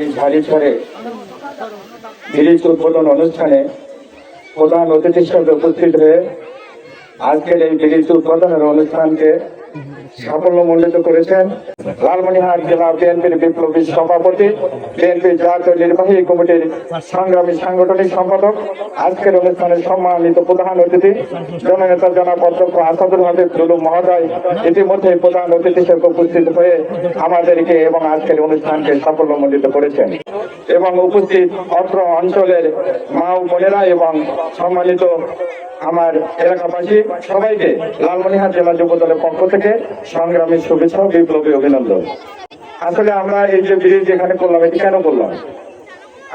এই ঝাড়িছড়ে ব্রিজ উদ্বোধন অনুষ্ঠানে প্রধান অতিথি হিসেবে উপস্থিত হয়ে আজকের এই ব্রিজ উদ্বোধনের অনুষ্ঠানকে সাফল্যমণ্ডিত করেছেন লালমনিরহাট জেলা বিএনপির বিপ্লবী সভাপতি। বিএনপি জাতীয় নির্বাহী কমিটির সংগ্রামী সাংগঠনিক সম্পাদক, আজকের অনুষ্ঠানে সম্মানিত প্রধান অতিথি, জননেতা জনাব অধ্যক্ষ আসাদুল হাবিব দুলু মহোদয়। ইতিমধ্যে প্রধান অতিথি হিসেবে উপস্থিত হয়ে আমাদেরকে এবং আজকের অনুষ্ঠানকে সাফল্যমণ্ডিত করেছেন। এবং উপস্থিত অত্র অঞ্চলের মা ও বোনেরা এবং সম্মানিত আমার এলাকাবাসী, সবাইকে লালমনিহাট জেলা যুব দলের পক্ষ থেকে সংগ্রামী শুভেচ্ছা বিপ্লবী অভিনন্দন। আসলে আমরা এই যে ব্রিজ এখানে করলাম, এটি কেন করলাম?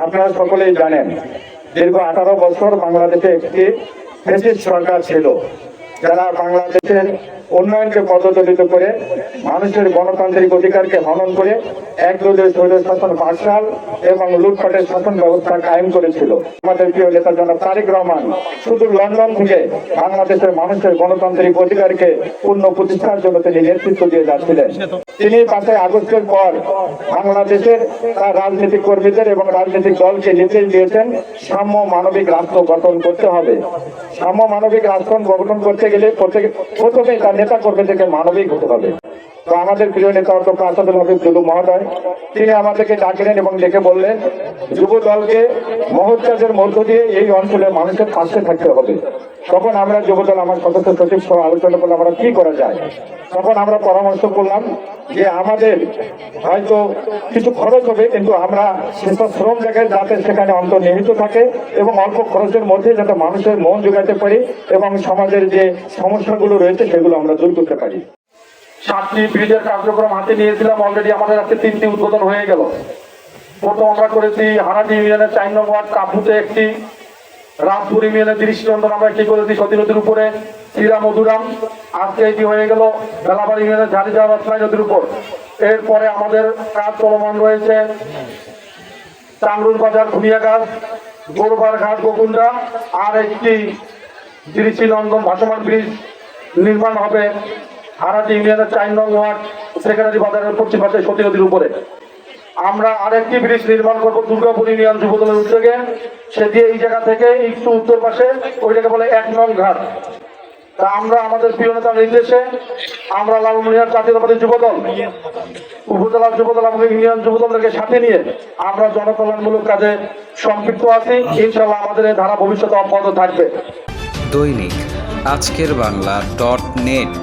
আপনারা সকলেই জানেন, দীর্ঘ আঠারো বছর বাংলাদেশে একটি ফেসিস্ট সরকার ছিল, যারা বাংলাদেশের উন্নয়নকে পদদলিত করে মানুষের গণতান্ত্রিক অধিকারকে হনন করে একদলীয় স্বৈর শাসন বাকশাল এবং লুটপাটের শাসন ব্যবস্থা কায়েম করেছিল। আমাদের প্রিয় নেতা জনাব তারেক রহমান শুধু লন্ডন থেকে বাংলাদেশের মানুষের গণতান্ত্রিক অধিকারকে পূর্ণ প্রতিষ্ঠার জন্য তিনি নেতৃত্ব দিয়ে যাচ্ছিলেন। তিনি পাঁচই আগস্টের পর বাংলাদেশের তার রাজনৈতিক কর্মীদের এবং রাজনৈতিক দলকে নির্দেশ দিয়েছেন, সাম্য মানবিক রাষ্ট্র গঠন করতে হবে। সাম্য মানবিক রাষ্ট্র গঠন করতে গেলে প্রথমে তার নেতা কর্মীদেরকে মানবিক হতে হবে। তো আমাদের প্রিয় নেতা অধ্যক্ষ আসাদুল হাবিব দুলু মহোদয়, তিনি আমাদেরকে ডাকলেন এবং ডেকে বললেন, যুব দলকে মহৎ মধ্য দিয়ে এই অঞ্চলের মানুষের পাশে থাকতে হবে। তখন আমরা যুবদল আমার সদস্য সচিব সহ আলোচনা করলে আমরা কি করা যায়। তখন আমরা পরামর্শ করলাম যে আমাদের হয়তো কিছু খরচ হবে, কিন্তু আমরা সেসব শ্রম জায়গায় যাতে সেখানে অন্তর্নিহিত থাকে এবং অল্প খরচের মধ্যে যাতে মানুষের মন যোগাতে পারি এবং সমাজের যে সমস্যাগুলো রয়েছে, সেগুলো আমরা দূর করতে পারি। সাতটি ব্রিজের কার্যক্রম হাতে নিয়েছিলাম অলরেডি আমাদের কাছে তিনটি উদ্বোধন হয়ে গেল। প্রথম আমরা করেছি হারাটি ইউনিয়নের চার নং ওয়ার্ড একটি, রামপুর ইউনিয়নের তিরিশ আমরা একটি করেছি সতী নদীর উপরে শ্রীরাম মধুরাম আজকে এটি হয়ে গেল বেলাবাড়ি ইউনিয়নের ঝাড়ি যাওয়া নদীর উপর। এরপরে আমাদের কাজ চলমান রয়েছে চাংরুল বাজার ঘুমিয়াঘাট গোরবার ঘাট গোকুন্ডা আর একটি দৃষ্টি নন্দন ভাসমান ব্রিজ নির্মাণ হবে। হারাটি ইউনিয়নের চার নং ওয়ার্ড সেক্রেটারি বাজারের পশ্চিম পাশে সতী নদীর উপরে। আমরা আরেকটি ব্রিজ নির্মাণ করব দুর্গাপুর ইউনিয়ন যুবদলের উদ্যোগে। সেটি এই জায়গা থেকে একটু উত্তর পাশে ওইটাকে বলে এক নং ঘাট। তা আমরা আমাদের প্রিয় নেতার নির্দেশে আমরা লালমনিহার জাতীয়তাবাদী যুবদল, উপজেলা যুবদল এবং ইউনিয়ন যুবদলকে সাথে নিয়ে আমরা জনকল্যাণমূলক কাজে সম্পৃক্ত আছি। ইনশাল্লাহ আমাদের এই ধারা ভবিষ্যতে অব্যাহত থাকবে। দৈনিক আজকের বাংলা ডট নেট।